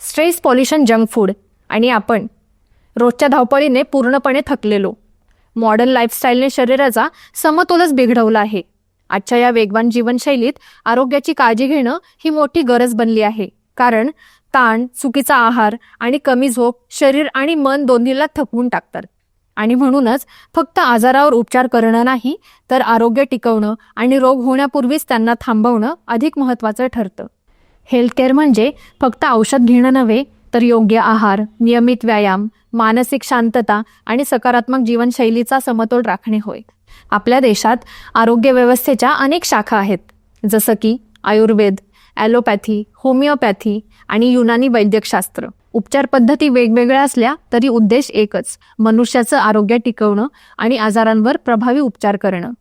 Stress pollution junk food आणि आपण रोजच्या धावपळीने पूर्णपणे थकलेलो. मॉडर्न लाईफस्टाईलने शरीराचा समतोलच बिघडवला आहे. आजच्या या वेगवान जीवनशैलीत आरोग्याची काळजी घेणं ही मोठी गरज बनली आहे. कारण ताण चुकीचा आहार आणि कमी झोप शरीर आणि मन दोन्हीला थकवून टाकतात. आणि म्हणूनच फक्त आजारावर उपचार करणं नाही तर आरोग्य टिकवणं आणि रोग होण्यापूर्वीच त्यांना थांबवणं अधिक महत्त्वाचं ठरतं. हेल्थकेअर म्हणजे फक्त औषध घेणं नव्हे तर योग्य आहार नियमित व्यायाम मानसिक शांतता आणि सकारात्मक जीवनशैलीचा समतोल राखणे होय. आपल्या देशात आरोग्य व्यवस्थेच्या अनेक शाखा आहेत जसं की आयुर्वेद ॲलोपॅथी होमिओपॅथी आणि युनानी वैद्यकशास्त्र. उपचार पद्धती वेगवेगळ्या असल्या तरी उद्देश एकच मनुष्याचं आरोग्य टिकवणं आणि आजारांवर प्रभावी उपचार करणं.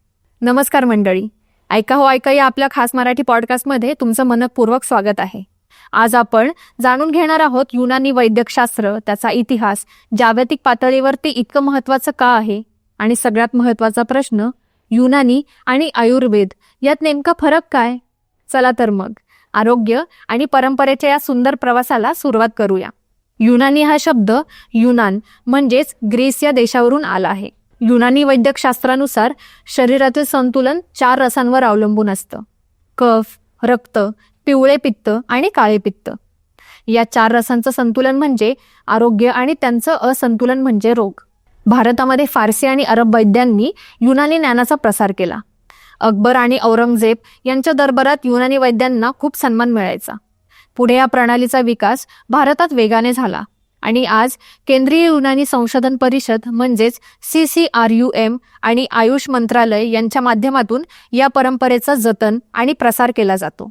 नमस्कार मंडळी. ऐका हो ऐका या आपल्या खास मराठी पॉडकास्टमध्ये तुमचं मनपूर्वक स्वागत आहे. आज आपण जाणून घेणार आहोत युनानी वैद्यकशास्त्र त्याचा इतिहास जागतिक पातळीवर ते इतकं महत्त्वाचं का आहे? आणि सगळ्यात महत्त्वाचा प्रश्न युनानी आणि आयुर्वेद यात नेमका फरक काय? चला तर मग आरोग्य आणि परंपरेच्या या सुंदर प्रवासाला सुरुवात करूया. युनानी हा शब्द युनान म्हणजेच ग्रीस या देशावरून आला आहे. युनानी वैद्यकशास्त्रानुसार शरीरातील संतुलन चार रसांवर अवलंबून असतं. कफ रक्त पिवळे पित्त आणि काळे पित्त. या चार रसांचं संतुलन म्हणजे आरोग्य आणि त्यांचं असंतुलन म्हणजे रोग. भारतामध्ये फारसी आणि अरब वैद्यांनी युनानी ज्ञानाचा प्रसार केला. अकबर आणि औरंगजेब यांच्या दरबारात युनानी वैद्यांना खूप सन्मान मिळायचा. पुढे या प्रणालीचा विकास भारतात वेगाने झाला. आणि आज केंद्रीय युनानी संशोधन परिषद म्हणजेच C C R U M आणि आयुष मंत्रालय यांच्या माध्यमातून या परंपरेचा जतन आणि प्रसार केला जातो.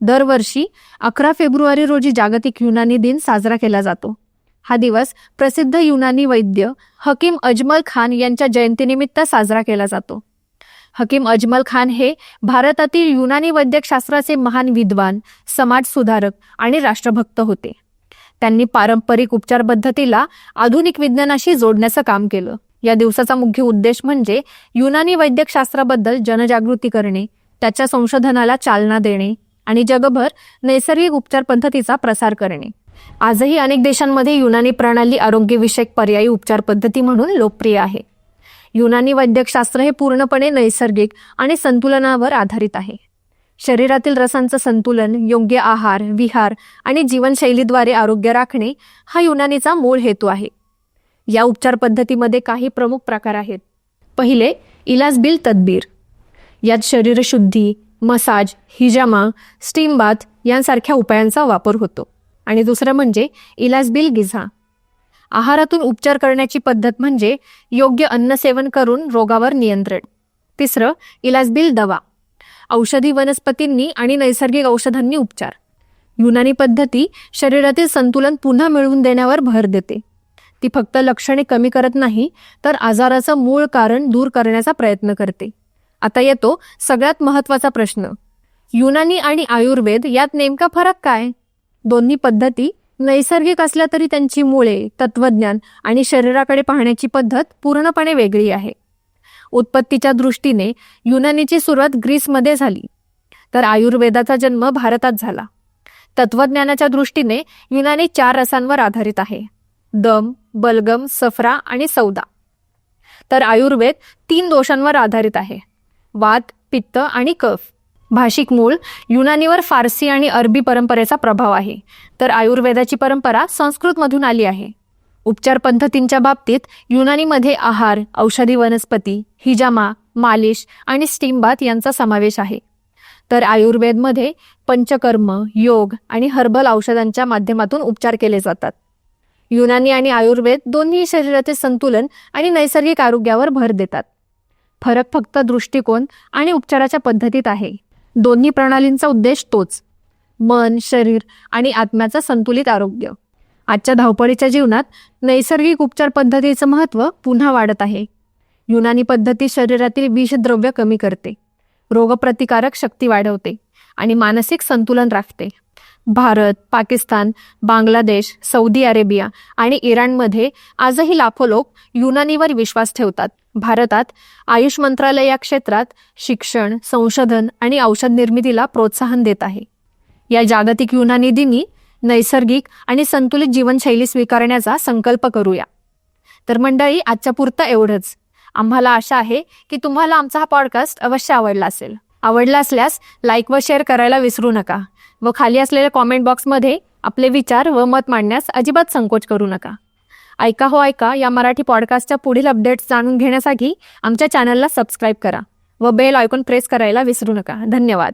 दरवर्षी अकरा फेब्रुवारी रोजी जागतिक युनानी दिन साजरा केला जातो. हा दिवस प्रसिद्ध युनानी वैद्य हकीम अजमल खान यांच्या जयंतीनिमित्त साजरा केला जातो. हकीम अजमल खान हे भारतातील युनानी वैद्यकशास्त्राचे महान विद्वान समाजसुधारक आणि राष्ट्रभक्त होते. त्यांनी पारंपरिक उपचार पद्धतीला आधुनिक विज्ञानाशी जोडण्याचं काम केलं. या दिवसाचा मुख्य उद्देश म्हणजे युनानी वैद्यकशास्त्राबद्दल जनजागृती करणे त्याच्या संशोधनाला चालना देणे आणि जगभर नैसर्गिक उपचार पद्धतीचा प्रसार करणे. आजही अनेक देशांमध्ये युनानी प्रणाली आरोग्यविषयक पर्यायी उपचार पद्धती म्हणून लोकप्रिय आहे. युनानी वैद्यकशास्त्र हे पूर्णपणे नैसर्गिक आणि संतुलनावर आधारित आहे. शरीरातील रसांचं संतुलन योग्य आहार विहार आणि जीवनशैलीद्वारे आरोग्य राखणे हा युनानीचा मूळ हेतू आहे. या उपचार पद्धतीमध्ये काही प्रमुख प्रकार आहेत. पहिले इलाज बिल तदबीर. यात शरीरशुद्धी मसाज हिजामा स्टीम बाथ यांसारख्या उपायांचा वापर होतो. आणि दुसरं म्हणजे इलाज बिल गिझा. आहारातून उपचार करण्याची पद्धत म्हणजे योग्य अन्न सेवन करून रोगावर नियंत्रण. तिसरं इलाज बिल दवा. औषधी वनस्पतींनी आणि नैसर्गिक औषधांनी उपचार. युनानी पद्धती शरीरातील संतुलन पुन्हा मिळवून देण्यावर भर देते. ती फक्त लक्षणे कमी करत नाही तर आजाराचं मूळ कारण दूर करण्याचा प्रयत्न करते. आता येतो सगळ्यात महत्त्वाचा प्रश्न. युनानी आणि आयुर्वेद यात नेमका फरक काय? दोन्ही पद्धती नैसर्गिक असल्या तरी त्यांची मुळे तत्वज्ञान आणि शरीराकडे पाहण्याची पद्धत पूर्णपणे वेगळी आहे. उत्पत्तीच्या दृष्टीने युनानीची सुरुवात ग्रीसमध्ये झाली. तर आयुर्वेदाचा जन्म भारतात झाला. तत्वज्ञानाच्या दृष्टीने युनानी चार रसांवर आधारित आहे. दम बलगम सफरा आणि सौदा. तर आयुर्वेद तीन दोषांवर आधारित आहे. वात पित्त आणि कफ. भाषिक मूळ युनानीवर फारसी आणि अरबी परंपरेचा प्रभाव आहे. तर आयुर्वेदाची परंपरा संस्कृतमधून आली आहे. उपचार पद्धतींच्या बाबतीत युनानीमध्ये आहार औषधी वनस्पती हिजामा मालिश आणि स्टीम बाथ यांचा समावेश आहे. तर आयुर्वेदमध्ये पंचकर्म योग आणि हर्बल औषधांच्या माध्यमातून उपचार केले जातात. युनानी आणि आयुर्वेद दोन्ही शरीराचे संतुलन आणि नैसर्गिक आरोग्यावर भर देतात. फरक फक्त दृष्टिकोन आणि उपचाराच्या पद्धतीत आहे. दोन्ही प्रणालींचा उद्देश तोच. मन शरीर आणि आत्म्याचं संतुलित आरोग्य. आजच्या धावपळीच्या जीवनात नैसर्गिक उपचार पद्धतीचं महत्त्व पुन्हा वाढत आहे. युनानी पद्धती शरीरातील विषद्रव्य कमी करते. रोगप्रतिकारक शक्ती वाढवते आणि मानसिक संतुलन राखते. भारत पाकिस्तान बांगलादेश सौदी अरेबिया आणि इराणमध्ये आजही लाखो लोक युनानीवर विश्वास ठेवतात. भारतात आयुष मंत्रालय या क्षेत्रात शिक्षण संशोधन आणि औषध निर्मितीला प्रोत्साहन देत आहे. या जागतिक युनानी दिनी नैसर्गिक आणि संतुलित जीवनशैली स्वीकारण्याचा संकल्प करूया. तर मंडळी आजच्या पुरतं एवढंच. आम्हाला आशा आहे की तुम्हाला आमचा हा पॉडकास्ट अवश्य आवडला असेल. आवडला असल्यास लाईक व शेअर करायला विसरू नका व खाली असलेल्या कॉमेंट बॉक्समध्ये आपले विचार व मत मांडण्यास अजिबात संकोच करू नका. ऐका हो ऐका या मराठी पॉडकास्टच्या पुढील अपडेट्स जाणून घेण्यासाठी आमच्या चॅनलला सबस्क्राईब करा व बेल आयकॉन प्रेस करायला विसरू नका. धन्यवाद.